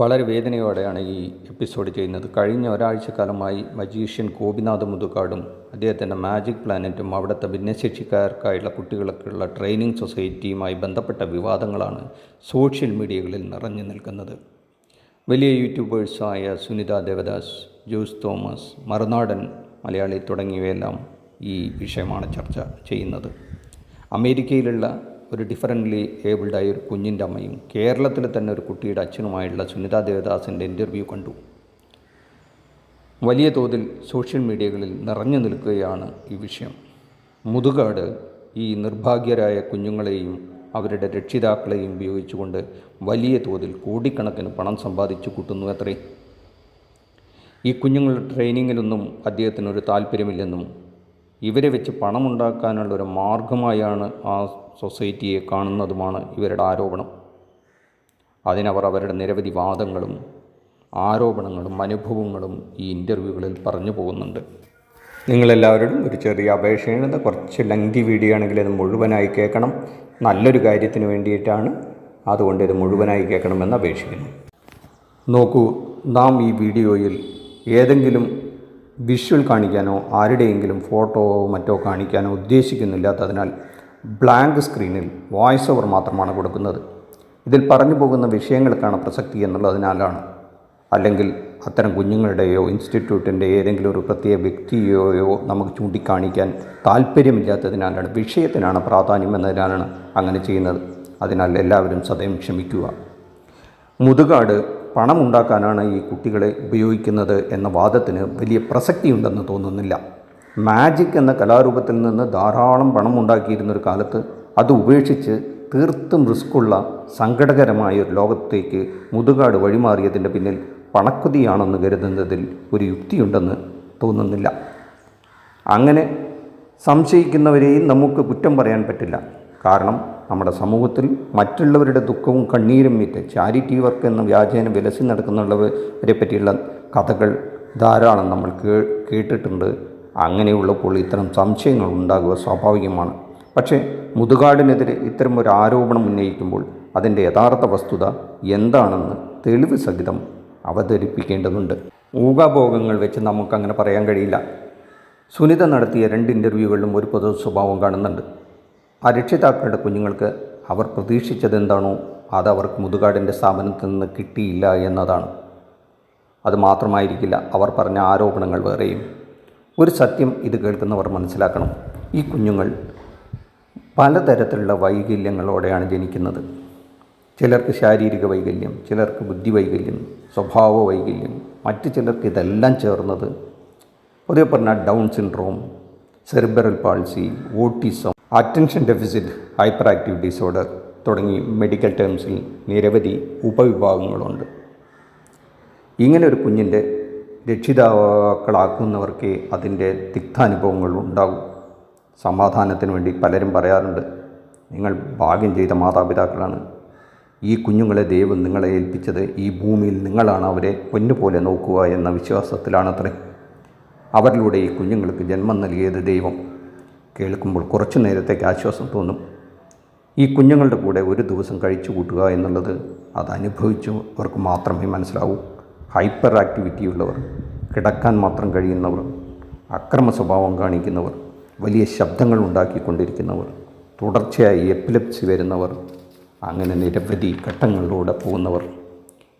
വളരെ വേദനയോടെയാണ് ഈ എപ്പിസോഡ് ചെയ്യുന്നത്. കഴിഞ്ഞ ഒരാഴ്ചക്കാലമായി മജീഷ്യൻ ഗോപിനാഥ് മുതുകാടും അദ്ദേഹത്തിന്റെ മാജിക് പ്ലാനറ്റും അവിടുത്തെ ഭിന്നശേഷിക്കാർക്കായുള്ള കുട്ടികൾക്കുള്ള ട്രെയിനിങ് സൊസൈറ്റിയുമായി ബന്ധപ്പെട്ട വിവാദങ്ങളാണ് സോഷ്യൽ മീഡിയകളിൽ നിറഞ്ഞു നിൽക്കുന്നത്. വലിയ യൂട്യൂബേഴ്സായ സുനിത ദേവദാസ് ജോസ് തോമസ് മറുനാടൻ മലയാളി തുടങ്ങിയവയെല്ലാം ഈ വിഷയമാണ് ചർച്ച ചെയ്യുന്നത്. അമേരിക്കയിലുള്ള ഒരു ഡിഫറന്റ്ലി ഏബിൾഡായ ഒരു കുഞ്ഞിന്റെ അമ്മയും കേരളത്തിൽ തന്നെ ഒരു കുട്ടിയുടെ അച്ഛനുമായുള്ള സുനിതാ ദേവദാസിന്റെ ഇന്റർവ്യൂ കണ്ടു. വലിയ തോതിൽ സോഷ്യൽ മീഡിയകളിൽ നിറഞ്ഞു നിൽക്കുകയാണ് ഈ വിഷയം. മുതുകാട് ഈ നിർഭാഗ്യരായ കുഞ്ഞുങ്ങളെയും അവരുടെ രക്ഷിതാക്കളെയും ഉപയോഗിച്ചുകൊണ്ട് വലിയ തോതിൽ കോടിക്കണക്കിന് പണം സമ്പാദിച്ചു കൂട്ടുന്നു അത്രേ. ഈ കുഞ്ഞുങ്ങളുടെ ട്രെയിനിങ്ങിലൊന്നും അദ്ദേഹത്തിനൊരു താല്പര്യമില്ലെന്നും ഇവരെ വെച്ച് പണമുണ്ടാക്കാനുള്ള ഒരു മാർഗമായാണ് ആ സൊസൈറ്റിയെ കാണുന്നതുമാണ് ഇവരുടെ ആരോപണം. അതിനവർ അവരുടെ നിരവധി വാദങ്ങളും ആരോപണങ്ങളും അനുഭവങ്ങളും ഈ ഇന്റർവ്യൂകളിൽ പറഞ്ഞു പോകുന്നുണ്ട്. നിങ്ങളെല്ലാവരോടും ഒരു ചെറിയ അപേക്ഷയാണ്. കുറച്ച് ലങ്കി വീഡിയോ ആണെങ്കിൽ ഇത് മുഴുവനായി കേൾക്കണം. നല്ലൊരു കാര്യത്തിന് വേണ്ടിയിട്ടാണ് അതുകൊണ്ട് ഇത് മുഴുവനായി കേൾക്കണമെന്ന് അപേക്ഷിക്കുന്നു. നോക്കൂ നാം ഈ വീഡിയോയിൽ ഏതെങ്കിലും വിഷ്വൽ കാണിക്കാനോ ആരുടെയെങ്കിലും ഫോട്ടോ മറ്റോ കാണിക്കാനോ ഉദ്ദേശിക്കുന്നില്ലാത്തതിനാൽ ബ്ലാങ്ക് സ്ക്രീനിൽ വോയിസ് ഓവർ മാത്രമാണ് കൊടുക്കുന്നത്. ഇതിൽ പറഞ്ഞു പോകുന്ന വിഷയങ്ങൾക്കാണ് പ്രസക്തി എന്നുള്ളതിനാലാണ്. അല്ലെങ്കിൽ അത്തരം കുഞ്ഞുങ്ങളുടെയോ ഇൻസ്റ്റിറ്റ്യൂട്ടിന്റെ ഏതെങ്കിലും ഒരു പ്രത്യേക വ്യക്തിയെയോ നമുക്ക് ചൂണ്ടിക്കാണിക്കാൻ താല്പര്യമില്ലാത്തതിനാലാണ് വിഷയത്തിനാണ് പ്രാധാന്യം എന്നതിനാലാണ് അങ്ങനെ ചെയ്യുന്നത്. അതിനാൽ എല്ലാവരും സദയം ക്ഷമിക്കുക. മുതുകാട് പണമുണ്ടാക്കാനാണ് ഈ കുട്ടികളെ ഉപയോഗിക്കുന്നത് എന്ന വാദത്തിന് വലിയ പ്രസക്തിയുണ്ടെന്ന് തോന്നുന്നില്ല. മാജിക് എന്ന കലാരൂപത്തിൽ നിന്ന് ധാരാളം പണം ഉണ്ടാക്കിയിരുന്നൊരു കാലത്ത് അത് ഉപേക്ഷിച്ച് തീർത്തും റിസ്ക്കുള്ള സങ്കടകരമായ ഒരു ലോകത്തേക്ക് മുതുകാട് വഴിമാറിയതിന്റെ പിന്നിൽ പണക്കുതിയാണെന്ന് കരുതുന്നതിൽ ഒരു യുക്തിയുണ്ടെന്ന് തോന്നുന്നില്ല. അങ്ങനെ സംശയിക്കുന്നവരെയും നമുക്ക് കുറ്റം പറയാൻ പറ്റില്ല. കാരണം നമ്മുടെ സമൂഹത്തിൽ മറ്റുള്ളവരുടെ ദുഃഖവും കണ്ണീരും വിറ്റ് ചാരിറ്റി വർക്ക് എന്ന വ്യാജേന വിലസി നടക്കുന്നുള്ളവരെ പറ്റിയുള്ള കഥകൾ ധാരാളം നമ്മൾ കേട്ടിട്ടുണ്ട്. അങ്ങനെയുള്ളപ്പോൾ ഇത്തരം സംശയങ്ങൾ ഉണ്ടാകുക സ്വാഭാവികമാണ്. പക്ഷേ മുതുകാടിനെതിരെ ഇത്തരം ഒരു ആരോപണം ഉന്നയിക്കുമ്പോൾ അതിന്റെ യഥാർത്ഥ വസ്തുത എന്താണെന്ന് തെളിവ് സഹിതം അവതരിപ്പിക്കേണ്ടതുണ്ട്. ഊഹാഭോഗങ്ങൾ വെച്ച് നമുക്കങ്ങനെ പറയാൻ കഴിയില്ല. സുനിത നടത്തിയ രണ്ട് ഇന്റർവ്യൂകളിലും ഒരു പൊതു സ്വഭാവം കാണുന്നുണ്ട്. ആ രക്ഷിതാക്കളുടെ കുഞ്ഞുങ്ങൾക്ക് അവർ പ്രതീക്ഷിച്ചത് എന്താണോ അത് അവർക്ക് മുതുകാടിന്റെ സ്ഥാപനത്തിൽ നിന്ന് കിട്ടിയില്ല എന്നതാണ്. അത് മാത്രമായിരിക്കില്ല അവർ പറഞ്ഞ ആരോപണങ്ങൾ വേറെയും. ഒരു സത്യം ഇത് കേൾക്കുന്നവർ മനസ്സിലാക്കണം. ഈ കുഞ്ഞുങ്ങൾ പലതരത്തിലുള്ള വൈകല്യങ്ങളോടെയാണ് ജനിക്കുന്നത്. ചിലർക്ക് ശാരീരിക വൈകല്യം ചിലർക്ക് ബുദ്ധി വൈകല്യം സ്വഭാവ വൈകല്യം മറ്റു ചിലർക്ക് ഇതെല്ലാം ചേർന്നത് പൊതുവെ പറഞ്ഞാൽ Down syndrome cerebral palsy autism attention deficit hyper active disorder തുടങ്ങി മെഡിക്കൽ ടേംസിൽ നിരവധി ഉപവിഭാഗങ്ങളുണ്ട്. ഇങ്ങനെ ഒരു കുഞ്ഞിന്റെ രക്ഷിതാക്കളാക്കുന്നവർക്ക് അതിന്റെ തിക്താനുഭവങ്ങൾ ഉണ്ടാകും. സമാധാനത്തിന് വേണ്ടി പലരും പറയാറുണ്ട് നിങ്ങൾ ഭാഗ്യം ചെയ്ത മാതാപിതാക്കളാണ്. ഈ കുഞ്ഞുങ്ങളെ ദൈവം നിങ്ങളെ ഏൽപ്പിച്ചത്. ഈ ഭൂമിയിൽ നിങ്ങളാണ് അവരെ പൊന്നുപോലെ നോക്കുക എന്ന വിശ്വാസത്തിലാണത്രേ. അവരിലൂടെ ഈ കുഞ്ഞുങ്ങൾക്ക് ജന്മം നൽകിയത് ദൈവം. കേൾക്കുമ്പോൾ കുറച്ചു നേരത്തേക്ക് ആശ്വാസം തോന്നും. ഈ കുഞ്ഞുങ്ങളുടെ കൂടെ ഒരു ദിവസം കഴിച്ചു കൂട്ടുക എന്നുള്ളത് അത് അനുഭവിച്ചു അവർക്ക് മാത്രമേ മനസ്സിലാവൂ. ഹൈപ്പർ ആക്ടിവിറ്റി ഉള്ളവർ കിടക്കാൻ മാത്രം കഴിയുന്നവർ അക്രമ സ്വഭാവം കാണിക്കുന്നവർ വലിയ ശബ്ദങ്ങൾ ഉണ്ടാക്കിക്കൊണ്ടിരിക്കുന്നവർ തുടർച്ചയായി എപ്പിലപ്സി വരുന്നവർ അങ്ങനെ നിരവധി ഘട്ടങ്ങളിലൂടെ പോകുന്നവർ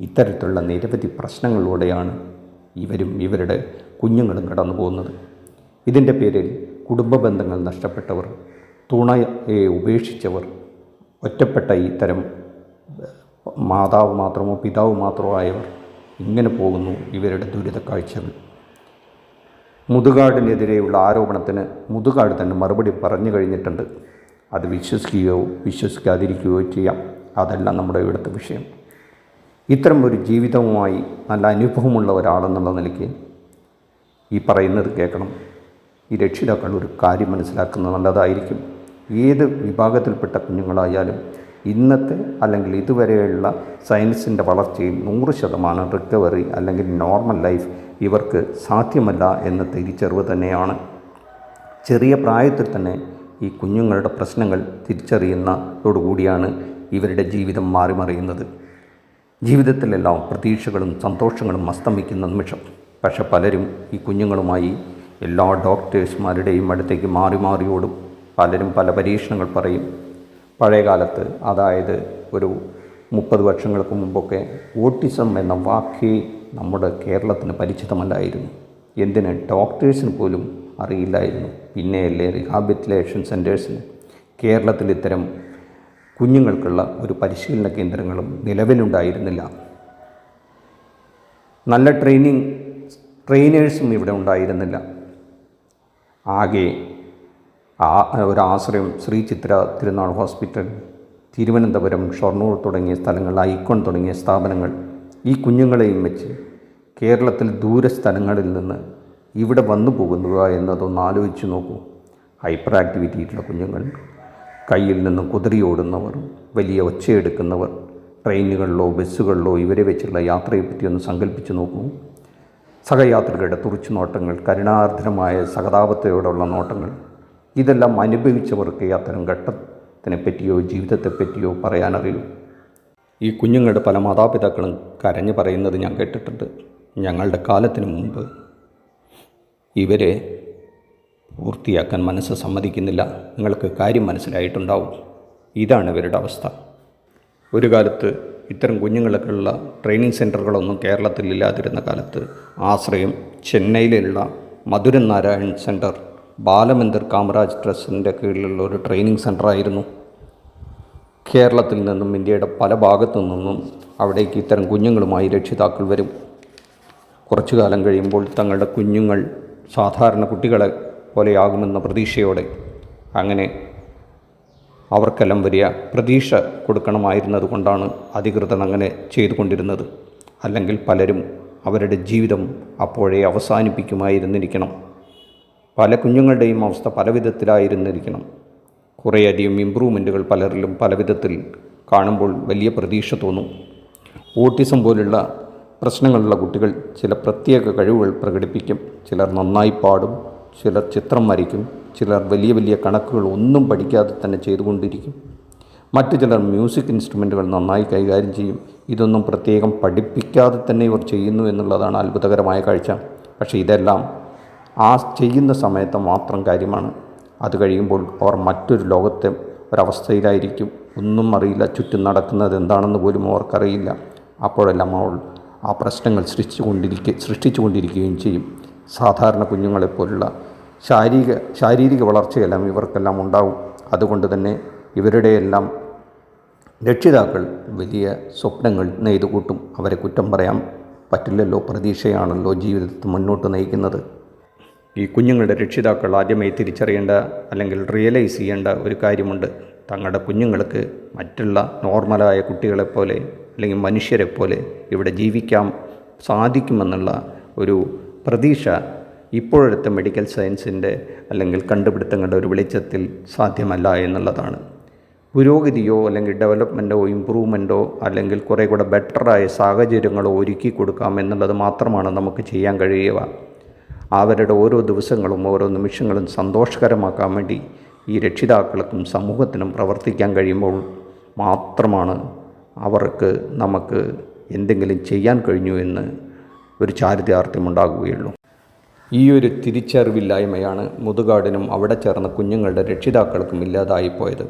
ഇത്തരത്തിലുള്ള നിരവധി പ്രശ്നങ്ങളിലൂടെയാണ് ഇവരും ഇവരുടെ കുഞ്ഞുങ്ങളും കടന്നു പോകുന്നത്. ഇതിന്റെ പേരിൽ കുടുംബ ബന്ധങ്ങൾ നഷ്ടപ്പെട്ടവർ തുണയെ ഉപേക്ഷിച്ചവർ ഒറ്റപ്പെട്ട ഇത്തരം മാതാവ് മാത്രമോ പിതാവ് മാത്രമോ ആയവർ ഇങ്ങനെ പോകുന്നു ഇവരുടെ ദുരിത കാഴ്ചകൾ. മുതുകാടിനെതിരെയുള്ള ആരോപണത്തിന് മുതുകാട് തന്നെ മറുപടി പറഞ്ഞു കഴിഞ്ഞിട്ടുണ്ട്. അത് വിശ്വസിക്കുകയോ വിശ്വസിക്കാതിരിക്കുകയോ ചെയ്യാം. അതല്ല നമ്മുടെ ഇവിടുത്തെ വിഷയം. ഇത്തരം ഒരു ജീവിതവുമായി നല്ല അനുഭവമുള്ള ഒരാളെന്നുള്ള നിലയ്ക്ക് ഈ പറയുന്നത് കേൾക്കണം. ഈ രക്ഷിതാക്കൾ ഒരു കാര്യം മനസ്സിലാക്കുന്നത് നല്ലതായിരിക്കും. ഏത് വിഭാഗത്തിൽപ്പെട്ട കുഞ്ഞുങ്ങളായാലും ഇന്നത്തെ അല്ലെങ്കിൽ ഇതുവരെയുള്ള സയൻസിന്റെ വളർച്ചയിൽ നൂറ് ശതമാനം റിക്കവറി അല്ലെങ്കിൽ നോർമൽ ലൈഫ് ഇവർക്ക് സാധ്യമല്ല എന്ന തിരിച്ചറിവ് തന്നെയാണ്. ചെറിയ പ്രായത്തിൽ തന്നെ ഈ കുഞ്ഞുങ്ങളുടെ പ്രശ്നങ്ങൾ തിരിച്ചറിയുന്നതോടുകൂടിയാണ് ഇവരുടെ ജീവിതം മാറി മറിയുന്നത്. ജീവിതത്തിലെല്ലാം പ്രതീക്ഷകളും സന്തോഷങ്ങളും അസ്തമിക്കുന്ന നിമിഷം. പക്ഷെ പലരും ഈ കുഞ്ഞുങ്ങളുമായി എല്ലാ ഡോക്ടേഴ്സ്മാരുടെയും അടുത്തേക്ക് മാറി മാറി ഓടും. പലരും പല പരീക്ഷണങ്ങൾ പറയും. പഴയ കാലത്ത് അതായത് ഒരു മുപ്പത് വർഷങ്ങൾക്ക് മുമ്പൊക്കെ ഓട്ടിസം എന്ന വാക്ക് നമ്മുടെ കേരളത്തിന് പരിചിതമല്ലായിരുന്നു. എന്തിന്? ഡോക്ടേഴ്സിന് പോലും അറിയില്ലായിരുന്നു. പിന്നെയല്ലേ റീഹാബിലിറ്റേഷൻ സെന്റേഴ്സിന് കേരളത്തിൽ ഇത്തരം കുഞ്ഞുങ്ങൾക്കുള്ള ഒരു പരിശീലന കേന്ദ്രങ്ങളും നിലവിലുണ്ടായിരുന്നില്ല. നല്ല ട്രെയിനിങ് ട്രെയിനേഴ്സും ഇവിടെ ഉണ്ടായിരുന്നില്ല. ആകെ ആ ഒരു ആശ്രയം ശ്രീ ചിത്ര തിരുനാൾ ഹോസ്പിറ്റൽ തിരുവനന്തപുരം ഷൊർണൂർ തുടങ്ങിയ സ്ഥലങ്ങൾ ഐക്കോൺ തുടങ്ങിയ സ്ഥാപനങ്ങൾ ഈ കുഞ്ഞുങ്ങളെയും വെച്ച് കേരളത്തിൽ ദൂരസ്ഥലങ്ങളിൽ നിന്ന് ഇവിടെ വന്നു പോകുന്നു എന്നതൊന്ന് ആലോചിച്ച് നോക്കൂ. ഹൈപ്പർ ആക്ടിവിറ്റിയിട്ടുള്ള കുഞ്ഞുങ്ങൾ കയ്യിൽ നിന്ന് കുതിരിയോടുന്നവർ വലിയ ഒച്ചയെടുക്കുന്നവർ ട്രെയിനുകളിലോ ബസ്സുകളിലോ ഇവരെ വെച്ചുള്ള യാത്രയെപ്പറ്റി ഒന്ന് സങ്കല്പിച്ച് നോക്കൂ. സഹയാത്രികരുടെ തുറിച്ചു നോട്ടങ്ങൾ കരുണാർദ്രമായ സഹതാപത്തോടുള്ള നോട്ടങ്ങൾ ഇതെല്ലാം അനുഭവിച്ചവർക്ക് അത്തരം ഘട്ടത്തിനെ പറ്റിയോ ജീവിതത്തെപ്പറ്റിയോ പറയാനറിയൂ ഈ കുഞ്ഞുങ്ങളുടെ പല മാതാപിതാക്കളും കരഞ്ഞു പറയുന്നത് ഞാൻ കേട്ടിട്ടുണ്ട്. ഞങ്ങളുടെ കാലത്തിന് മുമ്പ് ഇവരെ പൂർത്തിയാക്കാൻ മനസ്സ് സമ്മതിക്കുന്നില്ല. നിങ്ങൾക്ക് കാര്യം മനസ്സിലായിട്ടുണ്ടാവും. ഇതാണ് ഇവരുടെ അവസ്ഥ. ഒരു കാലത്ത് ഇത്തരം കുഞ്ഞുങ്ങൾക്കുള്ള ട്രെയിനിങ് സെന്ററുകളൊന്നും കേരളത്തിൽ ഇല്ലാതിരുന്ന കാലത്ത് ആശ്രയം ചെന്നൈയിലുള്ള മധുരൻ നാരായൺ സെന്റർ ബാലമന്ദിർ കാമരാജ് ട്രസ്റ്റിന്റെ കീഴിലുള്ള ഒരു ട്രെയിനിങ് സെന്ററായിരുന്നു കേരളത്തിൽ നിന്നും ഇന്ത്യയുടെ പല ഭാഗത്തു നിന്നും അവിടേക്ക് ഇത്തരം കുഞ്ഞുങ്ങളുമായി രക്ഷിതാക്കൾ വരും. കുറച്ചു കാലം കഴിയുമ്പോൾ തങ്ങളുടെ കുഞ്ഞുങ്ങൾ സാധാരണ കുട്ടികളെ പോലെയാകുമെന്ന പ്രതീക്ഷയോടെ അങ്ങനെ അവർക്കെല്ലാം വലിയ പ്രതീക്ഷ കൊടുക്കണമായിരുന്നത് കൊണ്ടാണ് അധികൃതർ അങ്ങനെ ചെയ്തുകൊണ്ടിരുന്നത്. അല്ലെങ്കിൽ പലരും അവരുടെ ജീവിതം അപ്പോഴേ അവസാനിപ്പിക്കുമായിരുന്നിരിക്കണം. പല കുഞ്ഞുങ്ങളുടെയും അവസ്ഥ പല വിധത്തിലായിരുന്നിരിക്കണം കുറേയധികം ഇമ്പ്രൂവ്മെന്റുകൾ പലരിലും പല വിധത്തിൽ കാണുമ്പോൾ വലിയ പ്രതീക്ഷ തോന്നും. ഓട്ടിസം പോലുള്ള പ്രശ്നങ്ങളുള്ള കുട്ടികൾ ചില പ്രത്യേക കഴിവുകൾ പ്രകടിപ്പിക്കും. ചിലർ നന്നായി പാടും ചിലർ ചിത്രം വരയ്ക്കും ചിലർ വലിയ വലിയ കണക്കുകൾ ഒന്നും പഠിക്കാതെ തന്നെ ചെയ്തുകൊണ്ടിരിക്കും. മറ്റു ചിലർ മ്യൂസിക് ഇൻസ്ട്രുമെന്റുകൾ നന്നായി കൈകാര്യം ചെയ്യും. ഇതൊന്നും പ്രത്യേകം പഠിപ്പിക്കാതെ തന്നെ ഇവർ ചെയ്യുന്നു എന്നുള്ളതാണ് അത്ഭുതകരമായ കാഴ്ച. പക്ഷേ ഇതെല്ലാം ആ ചെയ്യുന്ന സമയത്ത് മാത്രം കാര്യമാണ്. അത് കഴിയുമ്പോൾ അവർ മറ്റൊരു ലോകത്തെ ഒരവസ്ഥയിലായിരിക്കും. ഒന്നും അറിയില്ല ചുറ്റും നടക്കുന്നത് എന്താണെന്ന് പോലും അവർക്കറിയില്ല. അപ്പോഴെല്ലാം അവൾ ആ പ്രശ്നങ്ങൾ സൃഷ്ടിച്ചുകൊണ്ടിരിക്കുക സൃഷ്ടിച്ചുകൊണ്ടിരിക്കുകയും ചെയ്യും. സാധാരണ കുഞ്ഞുങ്ങളെപ്പോലുള്ള ശാരീരിക ശാരീരിക വളർച്ചയെല്ലാം ഇവർക്കെല്ലാം ഉണ്ടാവും. അതുകൊണ്ട് തന്നെ ഇവരുടെയെല്ലാം രക്ഷിതാക്കൾ വലിയ സ്വപ്നങ്ങൾ നെയ്തുകൂട്ടും. അവരെ കുറ്റം പറയാം പറ്റില്ലല്ലോ പ്രതീക്ഷയാണല്ലോ ജീവിതത്തിൽ മുന്നോട്ട് നയിക്കുന്നത്. ഈ കുഞ്ഞുങ്ങളുടെ രക്ഷിതാക്കൾ ആദ്യമായി തിരിച്ചറിയേണ്ട അല്ലെങ്കിൽ റിയലൈസ് ചെയ്യേണ്ട ഒരു കാര്യമുണ്ട്. തങ്ങളുടെ കുഞ്ഞുങ്ങൾക്ക് മറ്റുള്ള നോർമലായ കുട്ടികളെപ്പോലെ അല്ലെങ്കിൽ മനുഷ്യരെപ്പോലെ ഇവിടെ ജീവിക്കാൻ സാധിക്കുമെന്നുള്ള ഒരു പ്രതീക്ഷ ഇപ്പോഴത്തെ മെഡിക്കൽ സയൻസിന്റെ അല്ലെങ്കിൽ കണ്ടുപിടുത്തങ്ങളുടെ ഒരു വെളിച്ചത്തിൽ സാധ്യമല്ല എന്നുള്ളതാണ്. പുരോഗതിയോ അല്ലെങ്കിൽ ഡെവലപ്മെന്റോ ഇമ്പ്രൂവ്മെന്റോ അല്ലെങ്കിൽ കുറേ കൂടെ ബെറ്ററായ സാഹചര്യങ്ങളോ ഒരുക്കി കൊടുക്കാം എന്നുള്ളത് മാത്രമാണ് നമുക്ക് ചെയ്യാൻ കഴിയുക. അവരുടെ ഓരോ ദിവസങ്ങളും ഓരോ നിമിഷങ്ങളും സന്തോഷകരമാക്കാൻ വേണ്ടി ഈ രക്ഷിതാക്കൾക്കും സമൂഹത്തിനും പ്രവർത്തിക്കാൻ കഴിയുമ്പോൾ മാത്രമാണ് അവർക്ക് നമുക്ക് എന്തെങ്കിലും ചെയ്യാൻ കഴിഞ്ഞു എന്ന് ഒരു ചാരിതാർത്ഥ്യമുണ്ടാകുകയുള്ളൂ ഈ ഒരു തിരിച്ചറിവില്ലായ്മയാണ് മുതുകാടിനും അവിടെ ചേർന്ന കുഞ്ഞുങ്ങളുടെ രക്ഷിതാക്കൾക്കും ഇല്ലാതായിപ്പോയത്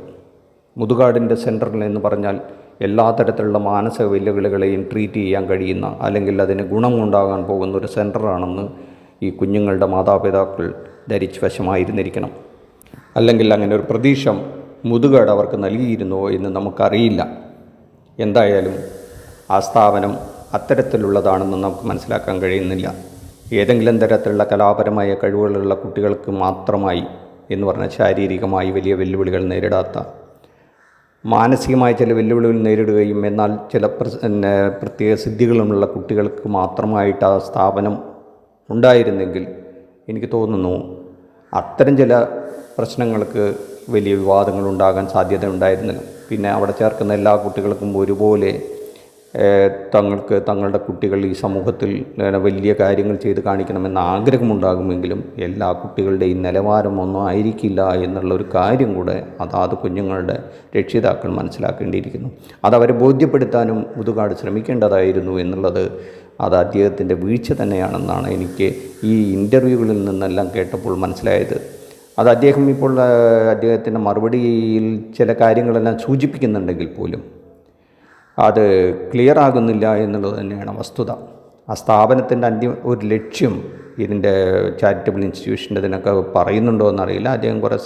മുതുകാടിന്റെ സെന്ററിൽ എന്ന് പറഞ്ഞാൽ എല്ലാ തരത്തിലുള്ള മാനസിക വെല്ലുവിളികളെയും ട്രീറ്റ് ചെയ്യാൻ കഴിയുന്ന അല്ലെങ്കിൽ അതിന് ഗുണമുണ്ടാകാൻ പോകുന്ന ഒരു സെന്ററാണെന്ന് ഈ കുഞ്ഞുങ്ങളുടെ മാതാപിതാക്കൾ ധരിച്ച് വശമായിരുന്നിരിക്കണം. അല്ലെങ്കിൽ അങ്ങനെ ഒരു പ്രതീക്ഷ മുതുകേട് അവർക്ക് നൽകിയിരുന്നോ എന്ന് നമുക്കറിയില്ല. എന്തായാലും ആ സ്ഥാപനം അത്തരത്തിലുള്ളതാണെന്ന് നമുക്ക് മനസ്സിലാക്കാൻ കഴിയുന്നില്ല. ഏതെങ്കിലും തരത്തിലുള്ള കലാപരമായ കഴിവുകളുള്ള കുട്ടികൾക്ക് മാത്രമായി എന്ന് പറഞ്ഞാൽ ശാരീരികമായി വലിയ വെല്ലുവിളികൾ നേരിടാത്ത മാനസികമായ ചില വെല്ലുവിളികൾ നേരിടുകയും എന്നാൽ ചില പ്രത്യേക സിദ്ധികളുമുള്ള കുട്ടികൾക്ക് മാത്രമായിട്ട് ആ സ്ഥാപനം ഉണ്ടായിരുന്നെങ്കിൽ എനിക്ക് തോന്നുന്നു അത്തരം ചില പ്രശ്നങ്ങൾക്ക് വലിയ വിവാദങ്ങൾ ഉണ്ടാകാൻ സാധ്യത ഉണ്ടായിരുന്നില്ല. പിന്നെ അവിടെ ചേർക്കുന്ന എല്ലാ കുട്ടികൾക്കും ഒരുപോലെ തങ്ങൾക്ക് തങ്ങളുടെ കുട്ടികൾ ഈ സമൂഹത്തിൽ വലിയ കാര്യങ്ങൾ ചെയ്ത് കാണിക്കണമെന്ന് ആഗ്രഹമുണ്ടാകുമെങ്കിലും എല്ലാ കുട്ടികളുടെയും നിലവാരം ഒന്നും ആയിരിക്കില്ല എന്നുള്ള ഒരു കാര്യം കൂടെ അതാത് കുഞ്ഞുങ്ങളുടെ രക്ഷിതാക്കൾ മനസ്സിലാക്കേണ്ടിയിരിക്കുന്നു. അതവരെ ബോധ്യപ്പെടുത്താനും മുതുകാട് ശ്രമിക്കേണ്ടതായിരുന്നു എന്നുള്ളത് അത് അദ്ദേഹത്തിന്റെ വീഴ്ച തന്നെയാണെന്നാണ് എനിക്ക് ഈ ഇന്റർവ്യൂകളിൽ നിന്നെല്ലാം കേട്ടപ്പോൾ മനസ്സിലായത്. അത് അദ്ദേഹം ഇപ്പോൾ അദ്ദേഹത്തിന്റെ മറുപടിയിൽ ചില കാര്യങ്ങളെല്ലാം സൂചിപ്പിക്കുന്നുണ്ടെങ്കിൽ പോലും അത് ക്ലിയർ ആകുന്നില്ല എന്നുള്ളത് തന്നെയാണ് വസ്തുത. ആ സ്ഥാപനത്തിന്റെ അന്ത്യ ഒരു ലക്ഷ്യം ഇതിന്റെ ചാരിറ്റബിൾ ഇൻസ്റ്റിറ്റ്യൂഷന്റെ ഇതിനൊക്കെ പറയുന്നുണ്ടോ എന്നറിയില്ല. അദ്ദേഹം കുറേ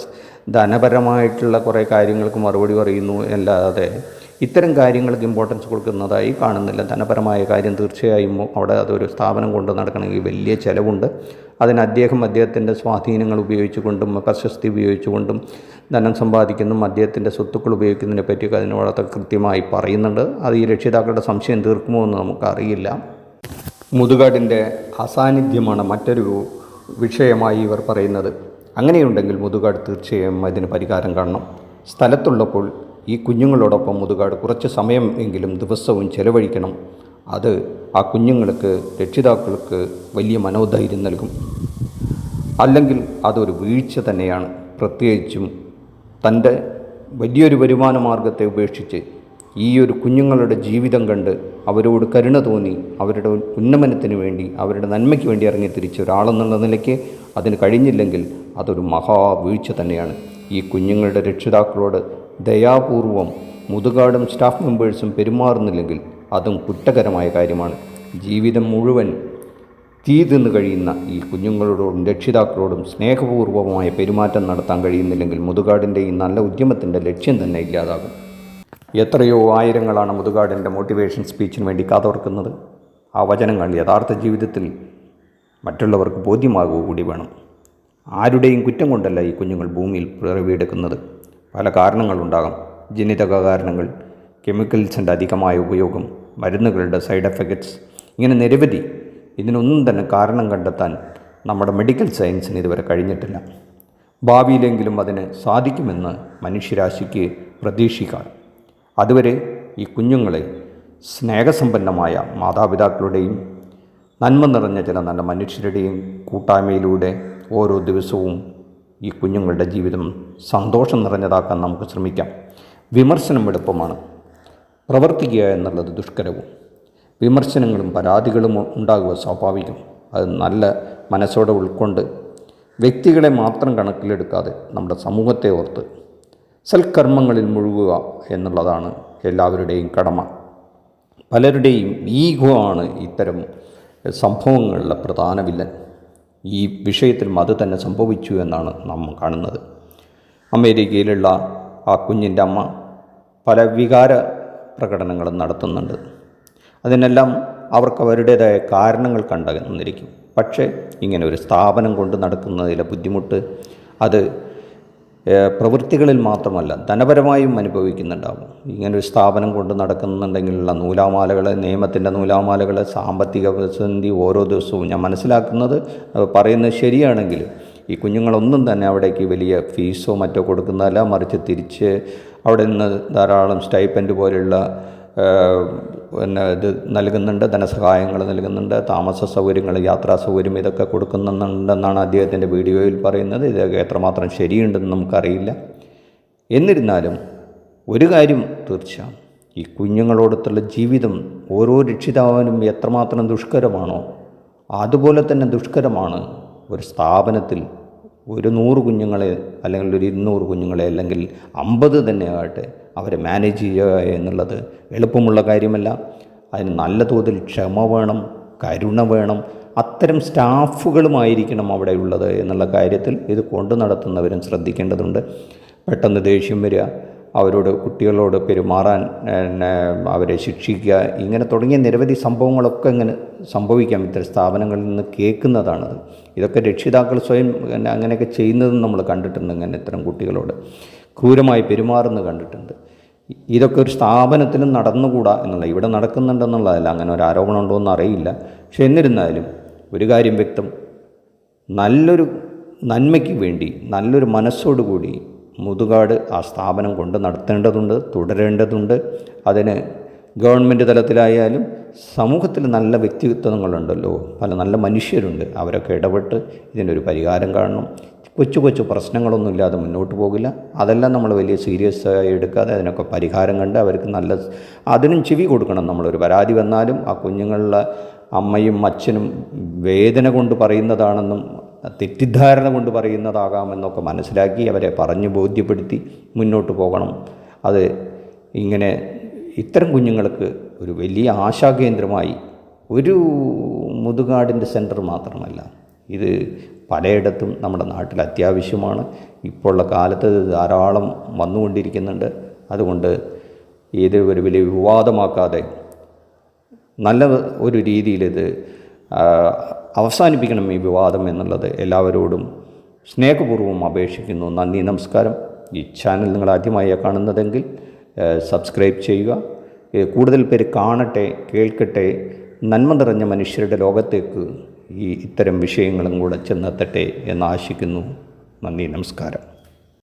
ധനപരമായിട്ടുള്ള കുറേ കാര്യങ്ങൾക്ക് മറുപടി പറയുന്നു. അല്ലാതെ ഇത്തരം കാര്യങ്ങൾക്ക് ഇമ്പോർട്ടൻസ് കൊടുക്കുന്നതായി കാണുന്നില്ല. ധനപരമായ കാര്യം തീർച്ചയായും അവിടെ അതൊരു സ്ഥാപനം കൊണ്ട് നടക്കണമെങ്കിൽ വലിയ ചിലവുണ്ട്. അതിന് അദ്ദേഹം അദ്ദേഹത്തിന്റെ സ്വാധീനങ്ങൾ ഉപയോഗിച്ചുകൊണ്ടും പ്രശസ്തി ഉപയോഗിച്ചുകൊണ്ടും ധനം സമ്പാദിക്കുന്നതും അദ്ദേഹത്തിന്റെ സ്വത്തുക്കൾ ഉപയോഗിക്കുന്നതിനെ പറ്റിയൊക്കെ അതിന് വളരെ കൃത്യമായി പറയുന്നുണ്ട്. അത് ഈ രക്ഷിതാക്കളുടെ സംശയം തീർക്കുമോ എന്ന് നമുക്കറിയില്ല. മുതുകാടിന്റെ അസാന്നിധ്യമാണ് മറ്റൊരു വിഷയമായി ഇവർ പറയുന്നത്. അങ്ങനെയുണ്ടെങ്കിൽ മുതുകാട് തീർച്ചയായും അതിന് പരിഹാരം കാണണം. സ്ഥലത്തുള്ളപ്പോൾ ഈ കുഞ്ഞുങ്ങളോടൊപ്പം മുതുകാട് കുറച്ച് സമയം എങ്കിലും ദിവസവും ചെലവഴിക്കണം. അത് ആ കുഞ്ഞുങ്ങൾക്ക് രക്ഷിതാക്കൾക്ക് വലിയ മനോധൈര്യം നൽകും. അല്ലെങ്കിൽ അതൊരു വീഴ്ച തന്നെയാണ്. പ്രത്യേകിച്ചും തന്റെ വലിയൊരു വരുമാന മാർഗത്തെ ഉപേക്ഷിച്ച് ഈ ഒരു കുഞ്ഞുങ്ങളുടെ ജീവിതം കണ്ട് അവരോട് കരുണ തോന്നി അവരുടെ ഉന്നമനത്തിന് വേണ്ടി അവരുടെ നന്മയ്ക്ക് വേണ്ടി ഇറങ്ങി തിരിച്ച ഒരാളെന്നുള്ള നിലയ്ക്ക് അതിന് കഴിഞ്ഞില്ലെങ്കിൽ അതൊരു മഹാവീഴ്ച തന്നെയാണ്. ഈ കുഞ്ഞുങ്ങളുടെ രക്ഷിതാക്കളോട് ദയാപൂർവം മുതുകാടും സ്റ്റാഫ് മെമ്പേഴ്സും പെരുമാറുന്നില്ലെങ്കിൽ അതും കുറ്റകരമായ കാര്യമാണ്. ജീവിതം മുഴുവൻ തീ തിന്ന് കഴിയുന്ന ഈ കുഞ്ഞുങ്ങളോടും രക്ഷിതാക്കളോടും സ്നേഹപൂർവമായ പെരുമാറ്റം നടത്താൻ കഴിയുന്നില്ലെങ്കിൽ മുതുകാടിന്റെ ഈ നല്ല ഉദ്യമത്തിന്റെ ലക്ഷ്യം തന്നെ ഇല്ലാതാകും. എത്രയോ ആയിരങ്ങളാണ് മുതുകാടിന്റെ മോട്ടിവേഷൻ സ്പീച്ചിന് വേണ്ടി കാതോർക്കുന്നത്. ആ വചനങ്ങൾ യഥാർത്ഥ ജീവിതത്തിൽ മറ്റുള്ളവർക്ക് ബോധ്യമാകുക കൂടി വേണം. ആരുടെയും കുറ്റം കൊണ്ടല്ല ഈ കുഞ്ഞുങ്ങൾ ഭൂമിയിൽ പിറവിയെടുക്കുന്നത്. പല കാരണങ്ങളുണ്ടാകാം. ജനിതക കാരണങ്ങൾ കെമിക്കൽസിന്റെ അധികമായ ഉപയോഗം മരുന്നുകളുടെ സൈഡ് എഫക്ട്സ് ഇങ്ങനെ നിരവധി. ഇതിനൊന്നും തന്നെ കാരണം കണ്ടെത്താൻ നമ്മുടെ മെഡിക്കൽ സയൻസിന് ഇതുവരെ കഴിഞ്ഞിട്ടില്ല. ഭാവിയിലെങ്കിലും അതിന് സാധിക്കുമെന്ന് മനുഷ്യരാശിക്ക് പ്രതീക്ഷിക്കാം. അതുവരെ ഈ കുഞ്ഞുങ്ങളെ സ്നേഹസമ്പന്നമായ മാതാപിതാക്കളുടെയും നന്മ നിറഞ്ഞ ചില നല്ല മനുഷ്യരുടെയും കൂട്ടായ്മയിലൂടെ ഓരോ ദിവസവും ഈ കുഞ്ഞുങ്ങളുടെ ജീവിതം സന്തോഷം നിറഞ്ഞതാക്കാൻ നമുക്ക് ശ്രമിക്കാം. വിമർശനം എളുപ്പമാണ്. പ്രവർത്തിക്കുക എന്നുള്ളത് ദുഷ്കരവും. വിമർശനങ്ങളും പരാതികളും ഉണ്ടാകുക സ്വാഭാവികം. അത് നല്ല മനസ്സോടെ ഉൾക്കൊണ്ട് വ്യക്തികളെ മാത്രം കണക്കിലെടുക്കാതെ നമ്മുടെ സമൂഹത്തെ ഓർത്ത് സൽക്കർമ്മങ്ങളിൽ മുഴുകുക എന്നുള്ളതാണ് എല്ലാവരുടെയും കടമ. പലരുടെയും ഈഗോ ആണ് ഇത്തരം സംഭവങ്ങളിലെ പ്രധാന വില്ലൻ. ഈ വിഷയത്തിൽ അത് തന്നെ സംഭവിച്ചു എന്നാണ് നാം കാണുന്നത്. അമേരിക്കയിലുള്ള ആ കുഞ്ഞിന്റെ അമ്മ പല വികാര പ്രകടനങ്ങളും നടത്തുന്നുണ്ട്. അതിനെല്ലാം അവർക്ക് അവരുടേതായ കാരണങ്ങൾ കണ്ടെന്നിരിക്കും പക്ഷേ ഇങ്ങനെ ഒരു സ്ഥാപനം കൊണ്ട് നടക്കുന്നതിലെ ബുദ്ധിമുട്ട് അത് പ്രവൃത്തികളിൽ മാത്രമല്ല ധനപരമായും അനുഭവിക്കുന്നുണ്ടാവും. ഇങ്ങനെ ഒരു സ്ഥാപനം കൊണ്ട് നടക്കുന്നുണ്ടെങ്കിലുള്ള നൂലാമാലകൾ നിയമത്തിന്റെ നൂലാമാലകൾ സാമ്പത്തിക പ്രതിസന്ധി ഓരോ ദിവസവും ഞാൻ മനസ്സിലാക്കുന്നത് പറയുന്നത് ശരിയാണെങ്കിൽ ഈ കുഞ്ഞുങ്ങളൊന്നും തന്നെ അവിടേക്ക് വലിയ ഫീസോ മറ്റോ കൊടുക്കുന്നതല്ല. മറിച്ച് തിരിച്ച് അവിടെ നിന്ന് ധാരാളം സ്റ്റൈപ്പൻഡ് പോലെയുള്ള പിന്നെ ഇത് നൽകുന്നുണ്ട് ധനസഹായങ്ങൾ നൽകുന്നുണ്ട് താമസ സൗകര്യങ്ങൾ യാത്രാ സൗകര്യം ഇതൊക്കെ കൊടുക്കുന്നുണ്ടെന്നാണ് അദ്ദേഹത്തിന്റെ വീഡിയോയിൽ പറയുന്നത്. ഇതൊക്കെ എത്രമാത്രം ശരിയുണ്ടെന്ന് നമുക്കറിയില്ല. എന്നിരുന്നാലും ഒരു കാര്യം തീർച്ച ഈ കുഞ്ഞുങ്ങളോടത്തുള്ള ജീവിതം ഓരോ രക്ഷിതാവിനും എത്രമാത്രം ദുഷ്കരമാണോ അതുപോലെ തന്നെ ദുഷ്കരമാണ് ഒരു സ്ഥാപനത്തിൽ ഒരു നൂറ് കുഞ്ഞുങ്ങളെ അല്ലെങ്കിൽ ഒരു ഇരുന്നൂറ് കുഞ്ഞുങ്ങളെ അല്ലെങ്കിൽ അമ്പത് തന്നെ ആകട്ടെ അവരെ മാനേജ് ചെയ്യുക എന്നുള്ളത് എളുപ്പമുള്ള കാര്യമല്ല. അതിന് നല്ല തോതിൽ ക്ഷമ വേണം കരുണ വേണം. അത്തരം സ്റ്റാഫുകളുമായിരിക്കണം അവിടെ ഉള്ളത് എന്നുള്ള കാര്യത്തിൽ ഇത് കൊണ്ടു നടത്തുന്നവരും ശ്രദ്ധിക്കേണ്ടതുണ്ട്. പെട്ടെന്ന് ദേഷ്യം വരിക അവരോട് കുട്ടികളോട് പെരുമാറാൻ അവരെ ശിക്ഷിക്കുക ഇങ്ങനെ തുടങ്ങിയ നിരവധി സംഭവങ്ങളൊക്കെ ഇങ്ങനെ സംഭവിക്കാം. ഇത്തരം സ്ഥാപനങ്ങളിൽ നിന്ന് കേൾക്കുന്നതാണത്. ഇതൊക്കെ രക്ഷിതാക്കൾ സ്വയം അങ്ങനെയൊക്കെ ചെയ്യുന്നതും നമ്മൾ കണ്ടിട്ടുണ്ട് ഇങ്ങനെ ഇത്തരം കുട്ടികളോട്. ക്രൂരമായി പെരുമാറുന്നത് കണ്ടിട്ടുണ്ട്. ഇതൊക്കെ ഒരു സ്ഥാപനത്തിലും നടന്നുകൂടാ എന്നുള്ള ഇവിടെ നടക്കുന്നുണ്ടെന്നുള്ളതല്ല അങ്ങനെ ഒരു ആരോപണം ഉണ്ടോ എന്ന് അറിയില്ല. പക്ഷെ എന്നിരുന്നാലും ഒരു കാര്യം വ്യക്തം. നല്ലൊരു നന്മയ്ക്ക് വേണ്ടി നല്ലൊരു മനസ്സോടുകൂടി മുതുകാട് ആ സ്ഥാപനം കൊണ്ട് നടത്തേണ്ടതുണ്ട് തുടരേണ്ടതുണ്ട്. അതിന് ഗവൺമെന്റ് തലത്തിലായാലും സമൂഹത്തിൽ നല്ല വ്യക്തിത്വങ്ങളുണ്ടല്ലോ പല നല്ല മനുഷ്യരുണ്ട് അവരൊക്കെ ഇടപെട്ട് ഇതിനൊരു പരിഹാരം കാണണം. കൊച്ചു കൊച്ചു പ്രശ്നങ്ങളൊന്നും ഇല്ലാതെ മുന്നോട്ട് പോകില്ല. അതെല്ലാം നമ്മൾ വലിയ സീരിയസ് ആയി എടുക്കാതെ അതിനൊക്കെ പരിഹാരം കണ്ട് അവർക്ക് നല്ല അതിനും ചെവി കൊടുക്കണം നമ്മളൊരു പരാതി വന്നാലും ആ കുഞ്ഞുങ്ങളുടെ അമ്മയും അച്ഛനും വേദന കൊണ്ട് പറയുന്നതാണെന്നും തെറ്റിദ്ധാരണ കൊണ്ട് പറയുന്നതാകാമെന്നൊക്കെ മനസ്സിലാക്കി അവരെ പറഞ്ഞു ബോധ്യപ്പെടുത്തി മുന്നോട്ട് പോകണം. അത് ഇങ്ങനെ ഇത്തരം കുഞ്ഞുങ്ങൾക്ക് ഒരു വലിയ ആശാകേന്ദ്രമായി ഒരു മുതുകാടിന്റെ സെന്റർ മാത്രമല്ല. ഇത് പലയിടത്തും നമ്മുടെ നാട്ടിൽ അത്യാവശ്യമാണ്. ഇപ്പോഴുള്ള കാലത്ത് ധാരാളം വന്നുകൊണ്ടിരിക്കുന്നുണ്ട്. അതുകൊണ്ട് ഇത് ഒരു വലിയ വിവാദമാക്കാതെ നല്ല ഒരു രീതിയിലിത് അവസാനിപ്പിക്കണം ഈ വിവാദം എന്നുള്ളത് എല്ലാവരോടും സ്നേഹപൂർവം അപേക്ഷിക്കുന്നു. നന്ദി നമസ്കാരം. ഈ ചാനൽ നിങ്ങൾ ആദ്യമായി കാണുന്നതെങ്കിൽ സബ്സ്ക്രൈബ് ചെയ്യുക. കൂടുതൽ പേര് കാണട്ടെ കേൾക്കട്ടെ. നന്മ നിറഞ്ഞ മനുഷ്യരുടെ ലോകത്തേക്ക് ഈ ഇത്തരം വിഷയങ്ങളും കൂടെ ചെന്നെത്തട്ടെ എന്ന് ആശിക്കുന്നു. നന്ദി നമസ്കാരം.